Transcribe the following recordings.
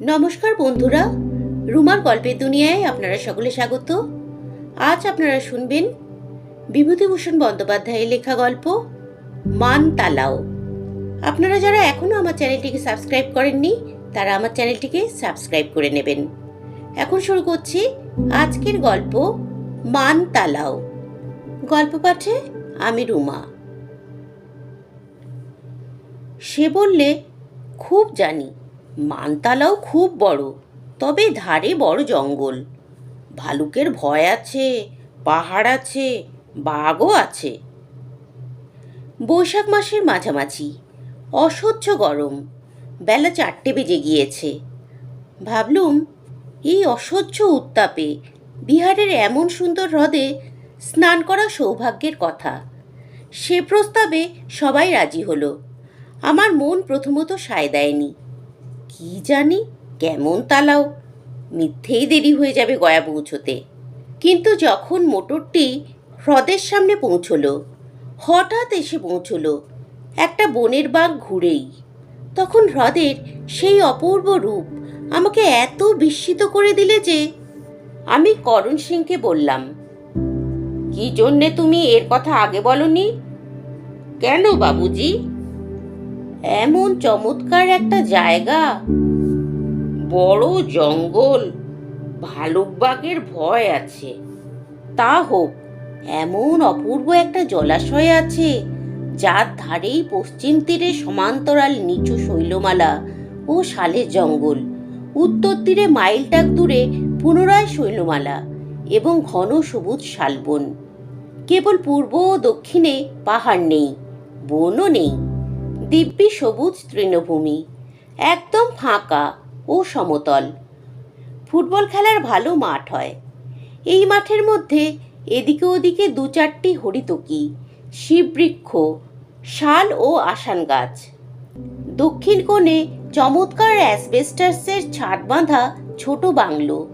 নমস্কার বন্ধুরা, রুমার গল্পের দুনিয়ায় আপনারা সকলে স্বাগত। আজ আপনারা শুনবেন বিভূতিভূষণ বন্দ্যোপাধ্যায়ের লেখা গল্প, মান তালাও। আপনারা যারা এখনও আমার চ্যানেলটিকে সাবস্ক্রাইব করেননি, তারা আমার চ্যানেলটিকে সাবস্ক্রাইব করে নেবেন। এখন শুরু করছি আজকের গল্প, মান তালাও। গল্প পাঠে আমি রুমা। সে বললে, খুব জানি মানতালাও খুব বড়, তবে ধারে বড় জঙ্গল। ভালুকের ভয় আছে, পাহাড় আছে, বাঘও আছে। বৈশাখ মাসের মাঝামাঝি, অসহ্য গরম, বেলা চারটে বেজে গিয়েছে। ভাবলুম, এই অসহ্য উত্তাপে বিহারের এমন সুন্দর হ্রদে স্নান করা সৌভাগ্যের কথা। সে প্রস্তাবে সবাই রাজি হলো। আমার মন প্রথমত সায় দেয়নি। কি জানি? কেমন তালাও? মিথ্যেই দেরি হয়ে যাবে গয়া পৌঁছোতে। কিন্তু যখন মোটরটি হ্রদের সামনে পৌঁছলো, হঠাৎ এসে পৌঁছলো একটা বনের বাঘ ঘুরেই। তখন হ্রদের সেই অপূর্ব রূপ আমাকে এত বিস্মিত করে দিলে যে আমি করণ সিংকে বললাম, কি জন্যে তুমি এর কথা আগে বলনি? কেন বাবুজি? এমন চমৎকার একটা জায়গা। বড় জঙ্গল, ভালুকবাগের ভয় আছে। তা হোক, এমন অপূর্ব একটা জলাশয় আছে, যার ধারেই পশ্চিম তীরে সমান্তরাল নিচু শৈলমালা ও শালের জঙ্গল। উত্তর তীরে মাইলটাক দূরে পুনরায় শৈলমালা এবং ঘন সবুজ শালবন। কেবল পূর্ব ও দক্ষিণে পাহাড় নেই, বনও নেই। দিব্যি সবুজ তৃণভূমি, একদম ফাঁকা ও সমতল। ফুটবল খেলার ভালো মাঠ হয়। এই মাঠের মধ্যে এদিকে ওদিকে দু চারটি হরিতকি, শিববৃক্ষ, শাল ও আসান গাছ। দক্ষিণ কোণে চমৎকার অ্যাসবেস্টাসের ছাদ বাঁধা ছোট বাংলো।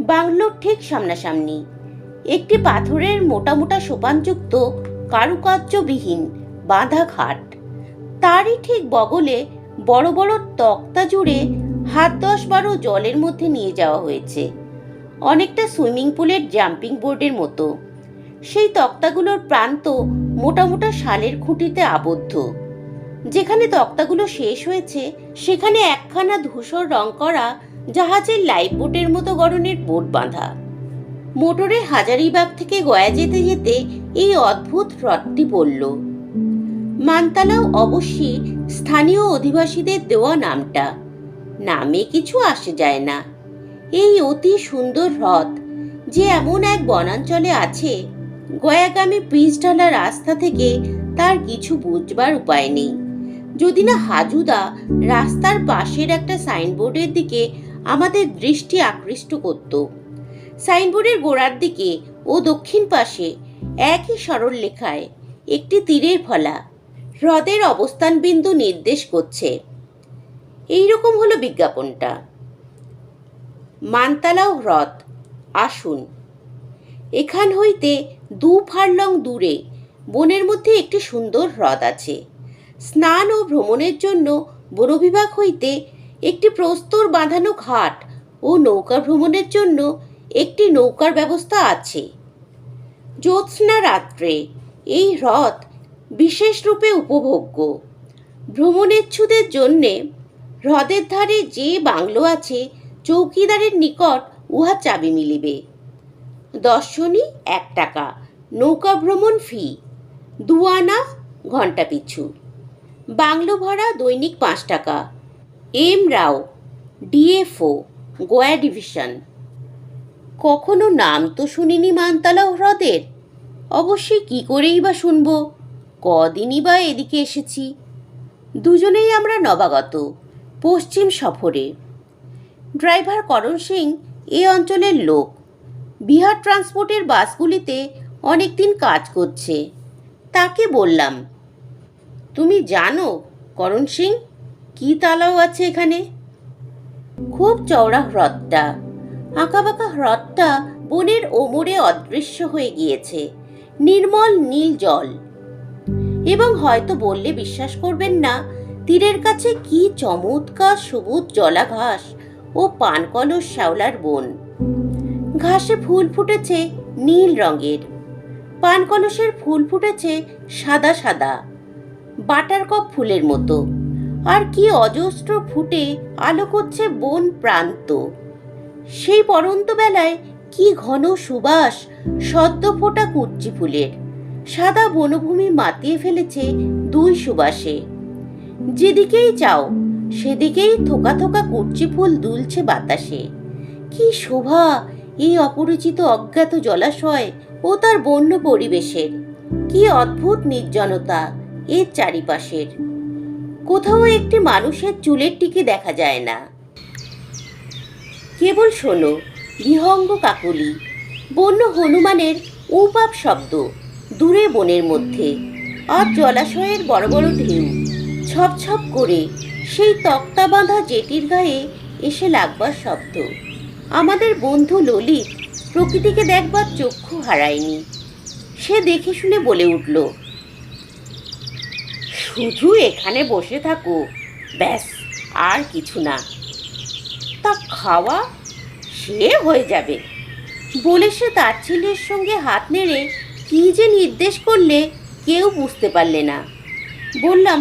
বাংলোর ঠিক সামনাসামনি একটি পাথরের মোটা মোটা সোপানযুক্ত কারুকার্যবিহীন বাঁধা ঘাট। তারই ঠিক বগলে বড় বড় তক্তা জুড়ে হাত দশ বারো জলের মধ্যে নিয়ে যাওয়া হয়েছে। অনেকটা সুইমিং পুলের জাম্পিং বোর্ডের মতো। সেই তক্তাগুলোর প্রান্ত মোটা মোটা শালের খুঁটিতে আবদ্ধ। যেখানে তক্তাগুলো শেষ হয়েছে, সেখানে একখানা ধূসর রং করা জাহাজের লাইফ বোটের মতো গড়নের বোট বাঁধা। মোটরে হাজারিবাগ থেকে গয়া যেতে যেতে এই অদ্ভুত হ্রদটি পড়ল। মানতালাও অবশ্যই স্থানীয় অধিবাসীদের দেওয়া নামটা। নামে কিছু আসে যায় না। এই অতি সুন্দর হ্রদ যে এমন এক বনাঞ্চলে আছে, গয়াগামী পিচ ঢালা রাস্তা থেকে তার কিছু বুঝবার উপায় নেই। যদি না হাজুদা রাস্তার পাশের একটা সাইনবোর্ডের দিকে আমাদের দৃষ্টি আকৃষ্ট করত। সাইনবোর্ডের গোড়ার দিকে ও দক্ষিণ পাশে একই সরল লেখায় একটি তীরের ফলা। হ্রদের অবস্থান বিন্দু নির্দেশ করছে। এই রকম হলো বিজ্ঞাপনটা। মানতালাও হ্রদ, আসুন। এখান হইতে দু ফারলং দূরে বনের মধ্যে একটি সুন্দর হ্রদ আছে। স্নান ও ভ্রমণের জন্য বনবিভাগ হইতে একটি প্রস্তর বাঁধানো ঘাট ও নৌকা ভ্রমণের জন্য একটি নৌকার ব্যবস্থা আছে। জ্যোৎস্না রাত্রে এই হ্রদ বিশেষ রূপে উপভোগ্য। ভ্রমণেচ্ছুদের জন্যে হ্রদের ধারে যে বাংলো আছে, চৌকিদারের নিকট উহা চাবি মিলিবে। দর্শনী, এক টাকা। নৌকা ভ্রমণ ফি। দুয়ানা ঘণ্টা পিছু। বাংলো ভাড়া দৈনিক পাঁচ টাকা। M Rao, DFO, Goa division. কখনো নাম তো শুনিনি মানতলা হ্রদের? অবশ্যই কি করেই বা শুনব? কদিনই বা এদিকে এসেছি। দুজনেই আমরা নবাগত, পশ্চিম সফরে। ড্রাইভার করণ সিং এ অঞ্চলের লোক। বিহার ট্রান্সপোর্টের বাসগুলিতে অনেক দিন কাজ করছে। তাকে বললাম, তুমি জানো করণ সিং? কি তালাও আছে এখানে? খুব চওড়া হ্রদটা। আঁকাবাঁকা হ্রদটা বনের ওমরে অদৃশ্য হয়ে গিয়েছে। নির্মল নীল জল। এবং হয়তো বললে বিশ্বাস করবেন না, তীরের কাছে কি চমৎকার সবুজ জলা ঘাস ও পানকলস শ্যাওলার বন। ঘাসে ফুল ফুটেছে নীল রঙের পানকলসের ফুল ফুটেছে সাদা সাদা, বাটার কপ ফুলের মতো। আর কি অজস্র ফুটে আলো করছে বন প্রান্ত। সেই পরন্ত বেলায় কি ঘন সুবাস, সদ্য ফোটা কুচ্চি ফুলের। সাদা বনভূমি মাতিয়ে ফেলেছে দুই সুবাসে। যেদিকেই চাও, সেদিকেই থোকা থোকা কুচ্চি ফুল দুলছে বাতাসে। কি শোভা এই অপরিচিত অজ্ঞাত জলাশয় ও তার বন্য পরিবেশের। কি অদ্ভুত নির্জনতা এর চারিপাশের। কোথাও একটি মানুষের চুলের টিকে দেখা যায় না। কেবল শোনো, বিহঙ্গ কাকুলি। বন্য হনুমানের উপাপ শব্দ। দূরে বনের মধ্যে। আর জলাশয়ের বড় বড় ঢেউ ছপ ছপ করে সেই তক্তা বাঁধা জেটির গায়ে এসে লাগবার শব্দ। আমাদের বন্ধু ললিত প্রকৃতিকে দেখবার চক্ষু হারায়নি। সে দেখে শুনে বলে উঠল, শুধু এখানে বসে থাকো, ব্যাস, আর কিছু না। তা খাওয়া সে হয়ে যাবে। বলে সে তার ছেলের সঙ্গে হাত নেড়ে কি যে নির্দেশ করলে কেউ বুঝতে পারলে না। বললাম,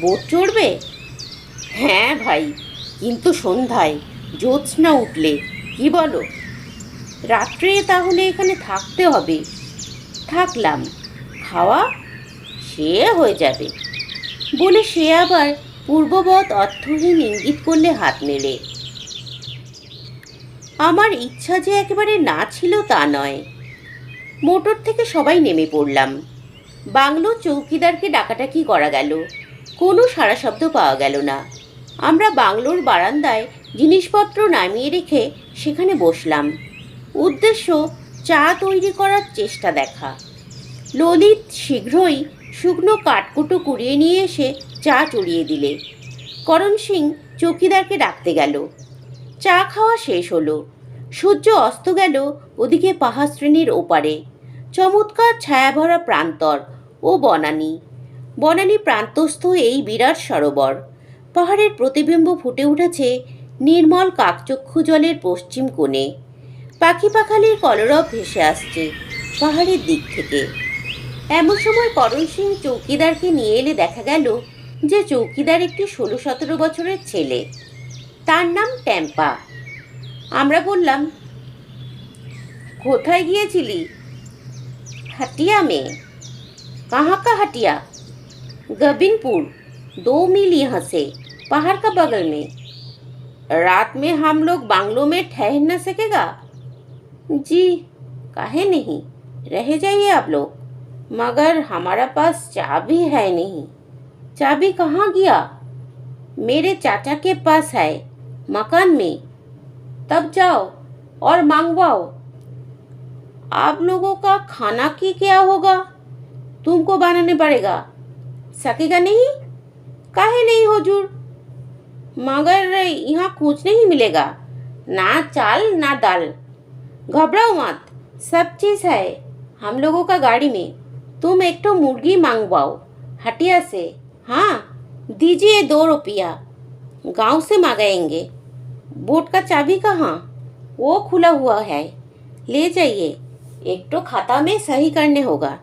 বোট চড়বে? হ্যাঁ ভাই, কিন্তু সন্ধ্যায় জ্যোৎস্না উঠলে, কি বলো? রাত্রে তাহলে এখানে থাকতে হবে। থাকলাম, খাওয়া সে হয়ে যাবে। বলে সে আবার পূর্ববৎ অর্থহীন ইঙ্গিত করলে হাত নেড়ে আমার ইচ্ছা যে একেবারে না ছিল তা নয়। মোটর থেকে সবাই নেমে পড়লাম। বাংলো চৌকিদারকে ডাকাটাকি করা গেল। কোনো সারা শব্দ পাওয়া গেল না। আমরা বাংলোর বারান্দায় জিনিসপত্র নামিয়ে রেখে সেখানে বসলাম। উদ্দেশ্য, চা তৈরি করার চেষ্টা দেখা। ললিত শীঘ্রই শুকনো কাঠকুটো কুড়িয়ে নিয়ে এসে চা চড়িয়ে দিলে। করণ সিং চৌকিদারকে ডাকতে গেল। চা খাওয়া শেষ হলো। সূর্য অস্ত গেল ওদিকে পাহাড় শ্রেণির ওপারে। চমৎকার ছায়াভরা প্রান্তর ও বনানী। বনানী প্রান্তস্থ এই বিরাট সরোবর। পাহাড়ের প্রতিবিম্ব ফুটে উঠেছে নির্মল কাকচক্ষু জলের পশ্চিম কোণে। পাখি পাখালির কলরব ভেসে আসছে পাহাড়ের দিক থেকে। এমন সময় করণ সিং চৌকিদারকে নিয়ে এলে দেখা গেল যে চৌকিদার একটি ষোলো সতেরো বছরের ছেলে। তার নাম ট্যাম্পা। আমরা বললাম কোথায় গিয়েছিলি हटिया में कहाँ का हटिया गबिनपुर दो मील यहाँ से पहाड़ का बगल में रात में हम लोग बांग्लो में ठहर न सकेगा जी काहे नहीं रह जाइए आप लोग मगर हमारा पास चाबी है नहीं चाबी कहाँ गया मेरे चाचा के पास है मकान में तब जाओ और मांगवाओ। आप लोगों का खाना की क्या होगा? तुमको बनाने पड़ेगा। सकेगा नहीं? काहे नहीं हुजूर? मगर यहाँ कुछ नहीं मिलेगा। ना चाल, ना दाल। घबराओ मत। सब चीज़ है हम लोगों का गाड़ी में। तुम एक तो मुर्गी मांगवाओ, हटिया से। हाँ दीजिए दो रुपया। गाँव से मंगाएँगे बोट का चाबी कहाँ वो खुला हुआ है ले जाइए एक तो खाता में सही करने होगा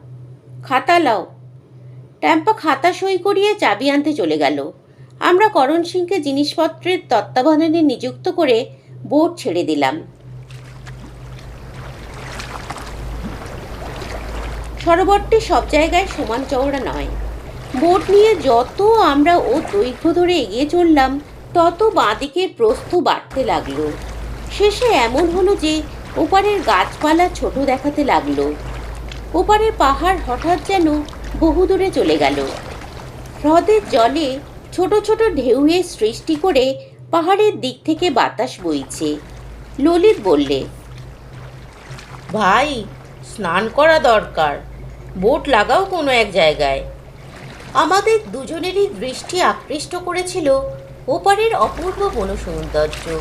খাতা লাও ট্যাম্পা খাতা সই করিয়ে চাবি আনতে চলে গেল আমরা করণ সিংকে জিনিসপত্রের তত্ত্বাবধানে নিযুক্ত করে বোট ছেড়ে দিলাম সরোবরটি সব জায়গায় সমান চওড়া নয় বোট নিয়ে যত আমরা ও দৈর্ঘ্য ধরে এগিয়ে চললাম তত বাঁদিকের প্রস্থ বাড়তে লাগল। শেষে এমন হলো যে ওপারের গাছপালা ছোট দেখাতে লাগল। ওপারের পাহাড় হঠাৎ যেন বহুদূরে চলে গেল। হ্রদের জলে ছোট ছোট ঢেউয়ের সৃষ্টি করে পাহাড়ের দিক থেকে বাতাস বইছে। ললিত বললে, ভাই, স্নান করা দরকার। বোট লাগাও কোনো এক জায়গায়। আমাদের দুজনেরই দৃষ্টি আকৃষ্ট করেছিল ওপারের অপূর্ব বন সৌন্দর্য।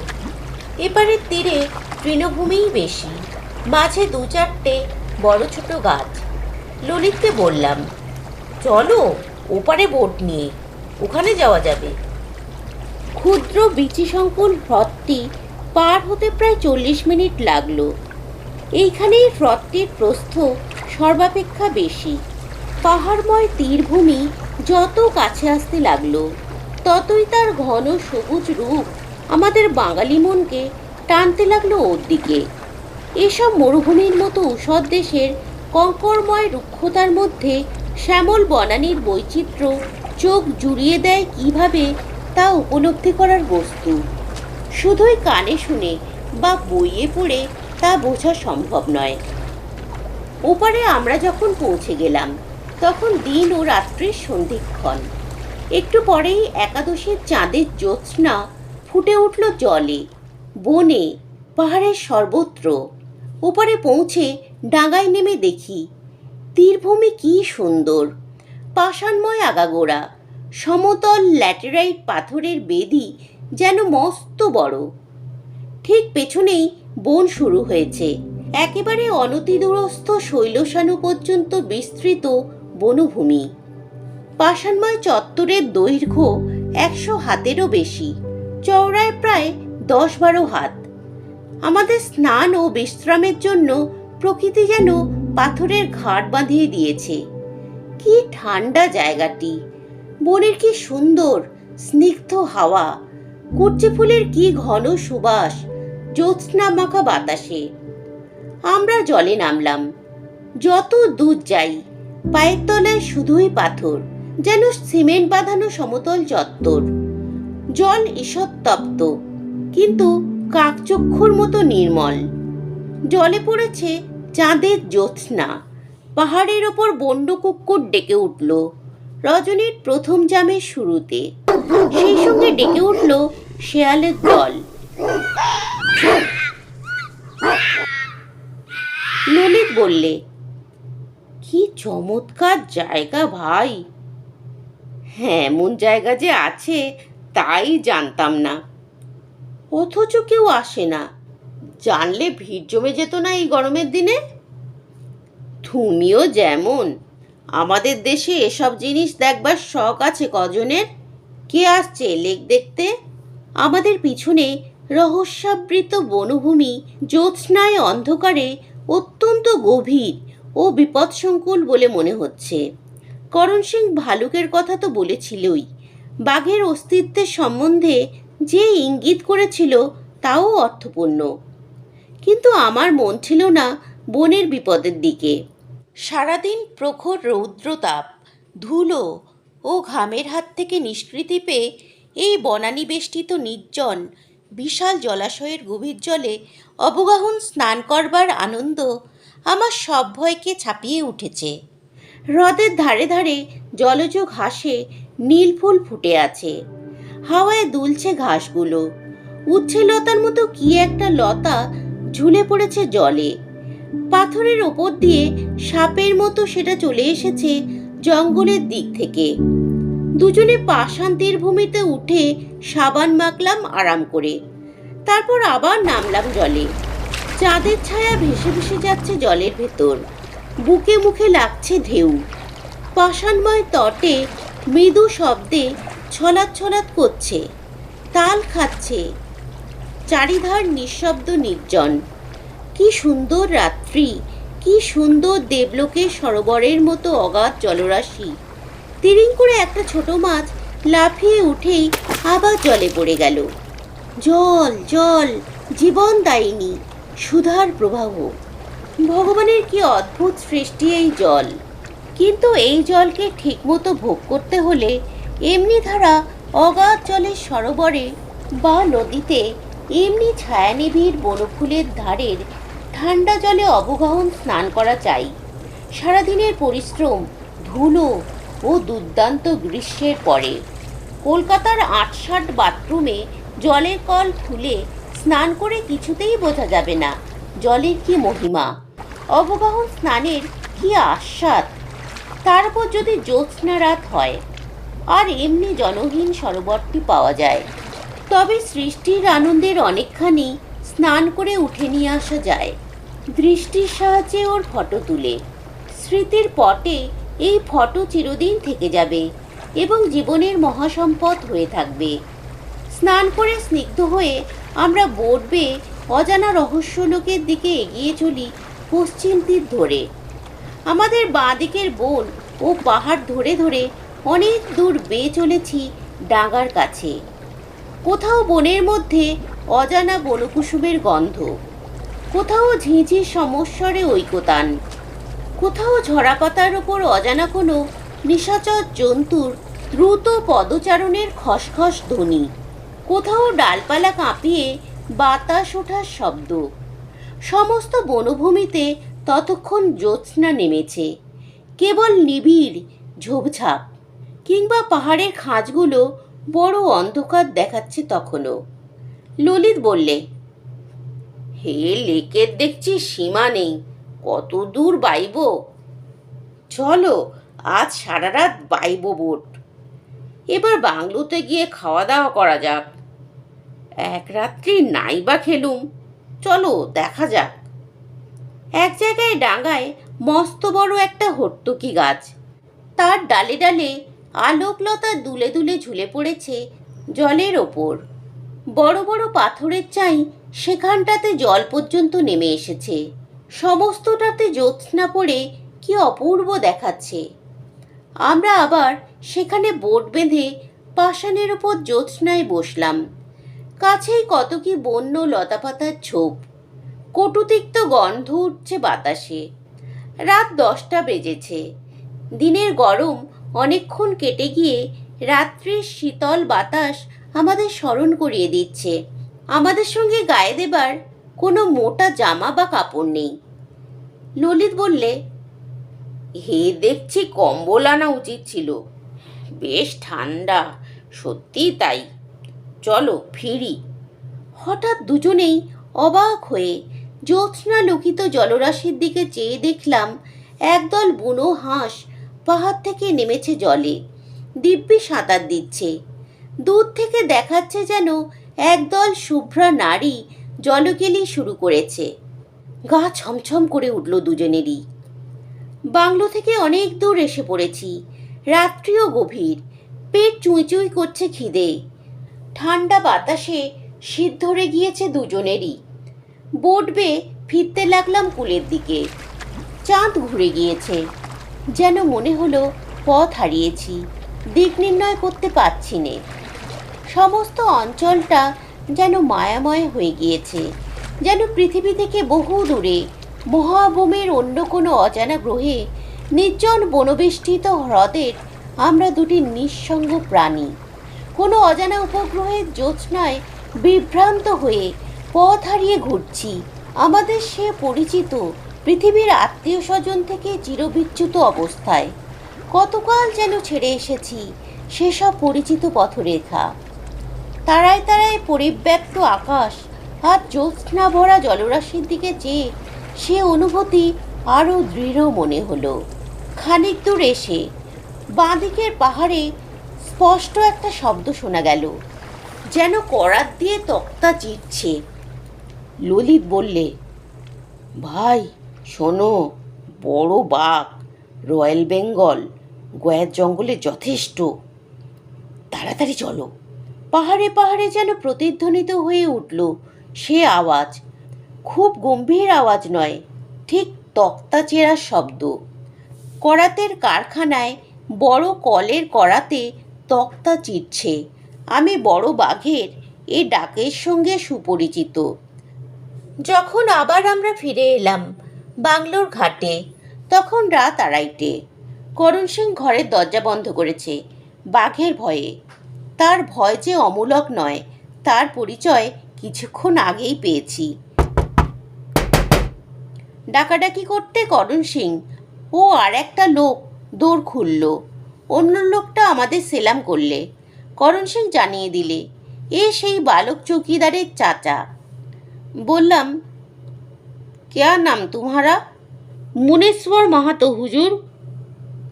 এপারের তীরে তৃণভূমিই বেশি। মাঝে দু চারটে বড় ছোট গাছ। ললিতকে বললাম, চলো ওপারে বোট নিয়ে, ওখানে যাওয়া যাবে। ক্ষুদ্র বিচিসংকুল হ্রদটি পার হতে প্রায় চল্লিশ মিনিট লাগল। এইখানেই হ্রদটির প্রস্থ সর্বাপেক্ষা বেশি। পাহাড়ময় তীরভূমি যত কাছে আসতে লাগল। ততই তার ঘন সবুজ রূপ আমাদের বাঙালি মনকে টানতে লাগল ওর দিকে। এসব মরুভূমির মতো উষদ দেশের কঙ্করময় রুক্ষতার মধ্যে শ্যামল বনানীর বৈচিত্র্য চোখ জুড়িয়ে দেয় কীভাবে তা উপলব্ধি করার বস্তু। শুধুই কানে শুনে বা বইয়ে পড়ে তা বোঝা সম্ভব নয়। ওপারে আমরা যখন পৌঁছে গেলাম, তখন দিন ও রাত্রির সন্ধিক্ষণ। একটু পরেই একাদশীর চাঁদের জ্যোৎস্না ফুটে উঠল জলে। বনে, পাহাড়ের সর্বত্র। ওপারে পৌঁছে ডাঙায় নেমে দেখি, তীরভূমি কি সুন্দর। পাষাণময় আগাগোড়া, সমতল ল্যাটেরাইট পাথরের বেদি যেন মস্ত বড়। ঠিক পেছনেই বন শুরু হয়েছে। একেবারে অনতিদূরস্থ শৈলশানু পর্যন্ত বিস্তৃত বনভূমি। পাষাণময় চত্বরের দৈর্ঘ্য একশো হাতেরও বেশি, চওড়ায় প্রায় দশ বারো হাত। আমাদের স্নান ও বিশ্রামের জন্য প্রকৃতি যেন পাথরের ঘাট বাঁধিয়ে দিয়েছে। কি ঠান্ডা জায়গাটি। বনের কি সুন্দর, স্নিগ্ধ হাওয়া। কুর্চি ফুলের কি ঘন সুবাস, জ্যোৎস্না মাখা বাতাসে। আমরা জলে নামলাম। যত দূর যাই, পায়ের তলায় শুধুই পাথর। যেন সিমেন্ট বাঁধানো সমতল চত্বর। জল ঈষৎ তপ্ত, কিন্তু কাকচক্ষুর মতো নির্মল। জলে পড়েছে চাঁদের জ্যোৎস্না। পাহাড়ের ওপর বন্য কুক্কুর ডেকে উঠল রজনীর প্রথম জামের শুরুতে। সেই সঙ্গে ডেকে উঠল শেয়ালের দল। ললিত বললে, কি চমৎকার জায়গা ভাই। হ্যাঁ এমন জায়গা যে আছে, তাই জানতাম না। অথচ কেউ আসে না। জানলে ভিড় জমে যেত না এই গরমের দিনে? তুমিও যেমন। আমাদের দেশে এসব জিনিস দেখবার শখ আছে কজনের। কে আসছে লেক দেখতে? আমাদের পিছনে রহস্যাবৃত বনভূমি, জ্যোৎস্নায় অন্ধকারে অত্যন্ত গভীর ও বিপদসংকুল বলে মনে হচ্ছে। করণ সিং ভালুকের কথা তো বলেছিলই। বাঘের অস্তিত্বের সম্বন্ধে যে ইঙ্গিত করেছিল তাও অর্থপূর্ণ। কিন্তু আমার মন ছিল না বনের বিপদের দিকে। সারাদিন প্রখর রৌদ্রতাপ, ধুলো ও ঘামের হাত থেকে নিষ্কৃতি পেয়ে এই বনানী বেষ্টিত নির্জন, বিশাল জলাশয়ের গভীর জলে অবগাহন স্নান করবার আনন্দ আমার সব ভয়কে ছাপিয়ে উঠেছে। হ্রদের ধারে ধারে জলজ ঘাসে নীল ফুল ফুটে আছে। হাওয়ায় দুলছে ঘাসগুলো। উচ্ছে লতার মতো কি একটা লতা ঝুলে পড়েছে জলে। পাথরের ওপর দিয়ে সাপের মতো সেটা চলে এসেছে জঙ্গলের দিক থেকে। দুজনে পাষাণ ভূমিতে উঠে সাবান মাখলাম আরাম করে। তারপর আবার নামলাম জলে। চাঁদের ছায়া ভেসে ভেসে যাচ্ছে জলের ভেতর। বুকে মুখে লাগছে ঢেউ। পাষাণময় তটে মৃদু শব্দে ছলাৎ ছলাৎ করছে, তাল খাচ্ছে, চারিধার নিঃশব্দ নির্জন। কি সুন্দর রাত্রি, কি সুন্দর দেবলোকের সরোবরের মতো অগাধ জলরাশি। তিরিং করে একটা ছোট মাছ লাফিয়ে উঠেই আবার জলে পড়ে গেল। জল জল জীবন দায়িনী সুধার প্রবাহ। ভগবানের কি অদ্ভুত সৃষ্টি এই জল? কিন্তু এই জলকে ঠিকমতো ভোগ করতে হলে এমনি ধারা অগাধ জলের সরোবরে বা নদীতে এমনি ছায়ানিবিড় বনফুলের ধারের ঠান্ডা জলে অবগাহন স্নান করা চাই। সারাদিনের পরিশ্রম, ধুলো ও দুর্দান্ত গ্রীষ্মের পরে কলকাতার আটষাট বাথরুমে জলের কল খুলে স্নান করে কিছুতেই বোঝা যাবে না, জলের কি মহিমা। অবগাহন স্নানের কি আস্বাদ তারপর যদি জ্যোৎস্না রাত হয়, আর এমনি জনহীন সরোবরটি পাওয়া যায়, তবে সৃষ্টির আনন্দের অনেকখানি স্নান করে উঠে নিয়ে আসা যায়। দৃষ্টির সাহায্যে ওর ফটো তুলে। স্মৃতির পটে এই ফটো চিরদিন থেকে যাবে এবং জীবনের মহাসম্পদ হয়ে থাকবে। স্নান করে স্নিগ্ধ হয়ে আমরা বেয়ে অজানা রহস্য লোকের দিকে এগিয়ে চলি পশ্চিম তীর ধরে। আমাদের বাঁ দিকের বন ও পাহাড় ধরে ধরে অনেক দূর বেয়ে চলেছি ডাঙার কাছে। কোথাও বনের মধ্যে অজানা বনকুসুমের গন্ধ। কোথাও ঝিঁঝির সমস্বরে ঐকতান। কোথাও ঝরা পাতার ওপর অজানা কোনো নিশাচর জন্তুর দ্রুত পদচারণের খসখস ধ্বনি। কোথাও ডালপালা কাঁপিয়ে বাতাস ওঠার শব্দ। সমস্ত বনভূমিতে ততক্ষণ জ্যোৎস্না নেমেছে। কেবল নিবিড় ঝোপঝাপ কিংবা পাহাড়ের খাঁজগুলো বড় অন্ধকার দেখাচ্ছে তখনও। ললিত বললে, হে লেকের দেখছি সীমা নেই, কত দূর বাইব? চলো, আজ সারা রাত বাইব বোট। এবার বাংলোতে গিয়ে খাওয়া দাওয়া করা যাক। এক রাত্রি নাই বা খেলুম। চলো, দেখা যাক। এক জায়গায় ডাঙায় মস্ত বড় একটা হর্তুকি গাছ। তার ডালে ডালে আলোকলতা দুলে দুলে ঝুলে পড়েছে জলের ওপর। বড় বড় পাথরের চাই সেখানটাতে জল পর্যন্ত নেমে এসেছে। সমস্তটাতে জ্যোৎস্না পড়ে কি অপূর্ব দেখাচ্ছে। আমরা আবার সেখানে বোট বেঁধে পাষাণের ওপর জ্যোৎস্নায় বসলাম। কাছেই কত কি বন্য লতাপাতার ছোপ। কটুতিক্ত গন্ধ উঠছে বাতাসে। রাত দশটা বেজেছে। দিনের গরম অনেকক্ষণ কেটে গিয়ে রাত্রির শীতল বাতাস আমাদের স্মরণ করিয়ে দিচ্ছে। আমাদের সঙ্গে গায়ে দেবার কোনো মোটা জামা বা কাপড় নেই। ললিত বললে, হে দেখছি কম্বল আনা উচিত ছিল। বেশ ঠান্ডা সত্যি তাই। চলো ফিরি। হঠাৎ দুজনেই অবাক হয়ে জ্যোৎস্না লোকিত জলরাশির দিকে চেয়ে দেখলাম একদল বুনো হাঁস পাহাড় থেকে নেমেছে জলে। দিব্যি সাঁতার দিচ্ছে। দূর থেকে দেখাচ্ছে যেন একদল শুভ্রা নারী জলকেলি শুরু করেছে। গা ছমছম করে উঠল দুজনেরই। বাংলো থেকে অনেক দূর এসে পড়েছি। রাত্রিও গভীর। পেট চুঁই চুঁই করছে খিদে। ঠান্ডা বাতাসে শীত ধরে গিয়েছে দুজনেরই। বোট বেয়ে ফিরতে লাগলাম কুলের দিকে। চাঁদ ঘুরে গিয়েছে। যেন মনে হলো পথ হারিয়েছি, দিক নির্ণয় করতে পারছি নে। সমস্ত অঞ্চলটা যেন মায়াময় হয়ে গিয়েছে, যেন পৃথিবী থেকে বহু দূরে মহাবোমের অন্য কোনো অজানা গ্রহে নির্জন বনবেষ্টিত হ্রদের আমরা দুটি নিঃসঙ্গ প্রাণী। কোনো অজানা উপগ্রহের জ্যোৎস্নায় বিভ্রান্ত হয়ে পথ হারিয়ে ঘুরছি। আমাদের সে পরিচিত পৃথিবীর আত্মীয় স্বজন থেকে চিরবিচ্যুত অবস্থায়। কতকাল যেন ছেড়ে এসেছি সেসব পরিচিত পথরেখা। তারায় তারায় পরিব্যক্ত আকাশ আর জ্যোৎস্না ভরা জলরাশির দিকে চেয়ে সে অনুভূতি আরও দৃঢ় মনে হলো। খানিক দূর এসে বাঁদিকের পাহাড়ে স্পষ্ট একটা শব্দ শোনা গেল। যেন করাত দিয়ে তক্তা চিরছে। ললিত বললে, ভাই, শোনো, বড় বাঘ, রয়্যাল বেঙ্গল, গয়ার জঙ্গলে যথেষ্ট। তাড়াতাড়ি চলো। পাহাড়ে পাহাড়ে যেন প্রতিধ্বনিত হয়ে উঠল সে আওয়াজ। খুব গম্ভীর আওয়াজ নয়, ঠিক তক্তা চেরার শব্দ। করাতের কারখানায় বড় কলের করাতে তক্তা চিরছে। আমি বড় বাঘের এ ডাকের সঙ্গে সুপরিচিত। যখন আবার আমরা ফিরে এলাম বাংলোর ঘাটে, তখন রাত আড়াইটে। করণ সিং ঘরের দরজা বন্ধ করেছে বাঘের ভয়ে। তার ভয় যে অমূলক নয়, তার পরিচয় কিছুক্ষণ আগেই পেয়েছি। ডাকাডাকি করতে করণ সিং ও আর একটা লোক দৌড় খুলল। অন্য লোকটা আমাদের সেলাম করলে করণ সিং জানিয়ে দিলে এ সেই বালক চৌকিদারের চাচা বললাম क्या नाम तुम्हारा मुनेश्वर महातो हुजूर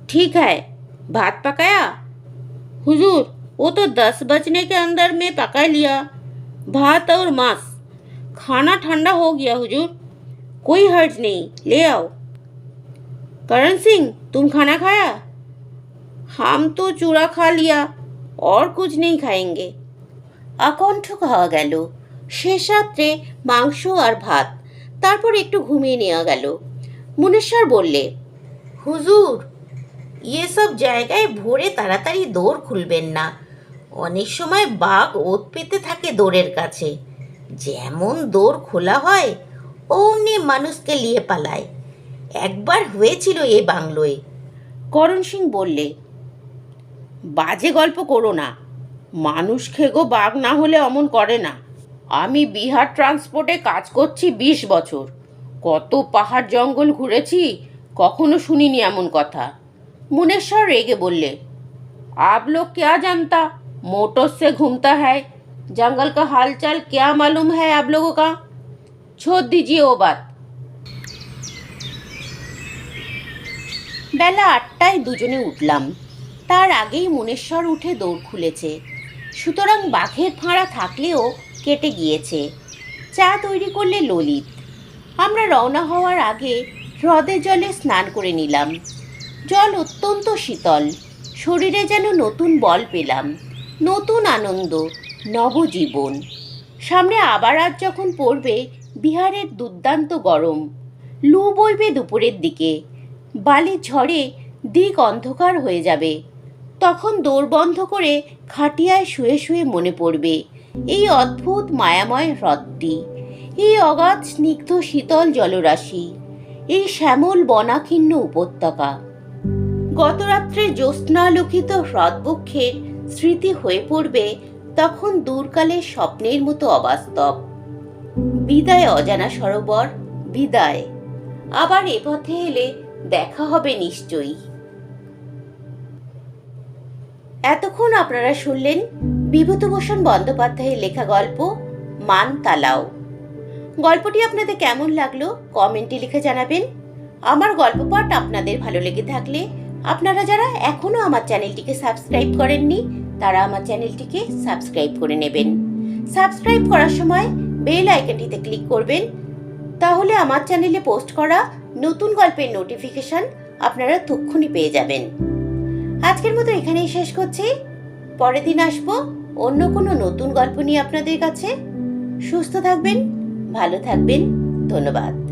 ठीक है भात पकाया हुजूर वो तो दस बजने के अंदर में पका लिया भात और मांस खाना ठंडा हो गया हुजूर कोई हर्ज नहीं ले आओ करण सिंह तुम खाना खाया হাম তো চূড়া খা লিয়া और कुछ नहीं खाएंगे আকণ্ঠ খাওয়া গেল শেষ রাত্রে মাংস আর ভাত তারপর একটু ঘুমিয়ে নেওয়া গেল মুনেশ্বর বললে হুজুর এসব জায়গায় ভোরে তাড়াতাড়ি দৌড় খুলবেন না অনেক সময় বাঘ ওত পেতে থাকে দৌড়ের কাছে যেমন দৌড় খোলা হয় অমনি মানুষকে নিয়ে পালায় একবার হয়েছিল এই বাংলোয় করণ সিং বললে বাজে গল্প করো না মানুষ খেগো বাঘ না হলে অমন করে না আমি বিহার ট্রান্সপোর্টে কাজ করছি বিশ বছর কত পাহাড় জঙ্গল ঘুরেছি কখনো শুনিনি এমন কথা मुनेश्वर रेगे बोले आप लोग क्या जानता मोटर से घूमता है जंगल का हालचाल क्या मालूम है आप लोगों का छोड़ दीजिए वो बात বেলা আটটায় দুজনে উঠলাম তার আগেই মনেশ্বর উঠে দৌড় খুলেছে। সুতরাং বাঘের ফাঁড়া থাকলেও কেটে গিয়েছে। চা তৈরি করলে ললিত। আমরা রওনা হওয়ার আগে হ্রদে জলে স্নান করে নিলাম। জল অত্যন্ত শীতল। শরীরে যেন নতুন বল পেলাম। নতুন আনন্দ, নবজীবন। সামনে আবার আজ যখন পড়বে বিহারের দুর্দান্ত গরম। লু বইবে দুপুরের দিকে। বালির ঝড়ে দিক অন্ধকার হয়ে যাবে। তখন দৌড় বন্ধ করে খাটিয়ায় শুয়ে শুয়ে মনে পড়বে এই অদ্ভুত মায়াময় হ্রদটি, এই অগাধ স্নিগ্ধ শীতল জলরাশি, এই শ্যামল বনাকীর্ণ উপত্যকা। গতরাত্রে জ্যোৎস্নালোকিত হ্রদবক্ষের স্মৃতি হয়ে পড়বে তখন দূরকালের স্বপ্নের মতো অবাস্তব। বিদায়, অজানা সরোবর, বিদায়। আবার এ পথে এলে দেখা হবে নিশ্চয়ই। এতক্ষণ আপনারা শুনলেন বিভূতিভূষণ বন্দ্যোপাধ্যায়ের লেখা গল্প মান তালাও গল্পটি আপনাদের কেমন লাগল কমেন্টে লিখে জানাবেন। আমার গল্প পাঠ আপনাদের ভালো লেগে থাকলে আপনারা যারা এখনও আমার চ্যানেলটিকে সাবস্ক্রাইব করেননি, তারা আমার চ্যানেলটিকে সাবস্ক্রাইব করে নেবেন। সাবস্ক্রাইব করার সময় বেল আইকনটিতে ক্লিক করবেন। তাহলে আমার চ্যানেলে পোস্ট করা নতুন গল্পের নোটিফিকেশন আপনারা তক্ষুনি পেয়ে যাবেন। আজকের মতো এখানেই শেষ করছি। পরের দিন আসব অন্য কোনো নতুন গল্প নিয়ে আপনাদের কাছে। সুস্থ থাকবেন, ভালো থাকবেন, ধন্যবাদ।